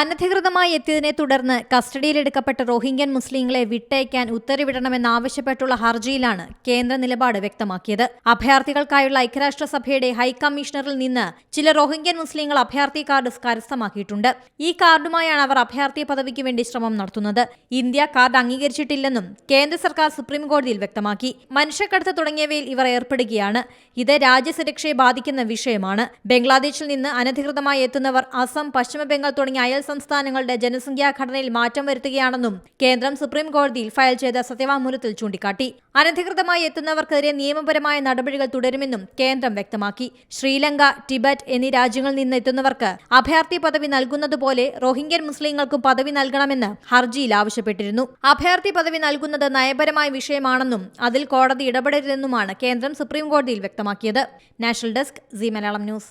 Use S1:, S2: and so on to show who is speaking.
S1: അനധികൃതമായി എത്തിയതിനെ തുടർന്ന് കസ്റ്റഡിയിലെടുക്കപ്പെട്ട റോഹിംഗ്യൻ മുസ്ലിങ്ങളെ വിട്ടയക്കാൻ ഉത്തരവിടണമെന്നാവശ്യപ്പെട്ടുള്ള ഹർജിയിലാണ് കേന്ദ്ര നിലപാട് വ്യക്തമാക്കിയത്. അഭയാർത്ഥികൾക്കായുള്ള ഐക്യരാഷ്ട്രസഭയുടെ ഹൈക്കമ്മീഷണറിൽ നിന്ന് ചില റോഹിംഗ്യൻ മുസ്ലിങ്ങൾ അഭയാർത്ഥി കാർഡ് കരസ്ഥമാക്കിയിട്ടുണ്ട്. ഈ കാർഡുമായാണ് അവർ അഭയാർത്ഥി പദവിക്ക് വേണ്ടി ശ്രമം നടത്തുന്നത്. ഇന്ത്യ കാർഡ് അംഗീകരിച്ചിട്ടില്ലെന്നും കേന്ദ്ര സർക്കാർ സുപ്രീം കോടതിയിൽ വ്യക്തമാക്കി. മനുഷ്യക്കടത്ത് തുടങ്ങിയവയിൽ ഇവർ ഏർപ്പെടുകയാണ്. ഇത് രാജ്യസുരക്ഷയെ ബാധിക്കുന്ന വിഷയമാണ്. ബംഗ്ലാദേശിൽ നിന്ന് അനധികൃതമായി എത്തുന്നവർ അസം പശ്ചിമ ബംഗാൾ തുടങ്ങിയ അയൽ സംസ്ഥാനങ്ങളുടെ ജനസംഖ്യാ ഘടനയിൽ മാറ്റം വരുത്തുകയാണെന്നും കേന്ദ്രം സുപ്രീം കോടതിയിൽ ഫയൽ ചെയ്ത സത്യവാങ്മൂലത്തിൽ ചൂണ്ടിക്കാട്ടി. അനധികൃതമായി എത്തുന്നവർക്കെതിരെ നിയമപരമായ നടപടികൾ തുടരുമെന്നും കേന്ദ്രം വ്യക്തമാക്കി. ശ്രീലങ്ക ടിബറ്റ് എന്നീ രാജ്യങ്ങളിൽ നിന്ന് എത്തുന്നവർക്ക് അഭയാർത്ഥി പദവി നൽകുന്നതുപോലെ റോഹിംഗ്യൻ മുസ്ലിങ്ങൾക്കും പദവി നൽകണമെന്ന് ഹർജിയിൽ ആവശ്യപ്പെട്ടിരുന്നു. അഭയാർത്ഥി പദവി നൽകുന്നത് നയപരമായ വിഷയമാണെന്നും അതിൽ കോടതി ഇടപെടരുതെന്നുമാണ് കേന്ദ്രം സുപ്രീം കോടതിയിൽ വ്യക്തമാക്കിയത്. National desk Zee Malayalam news.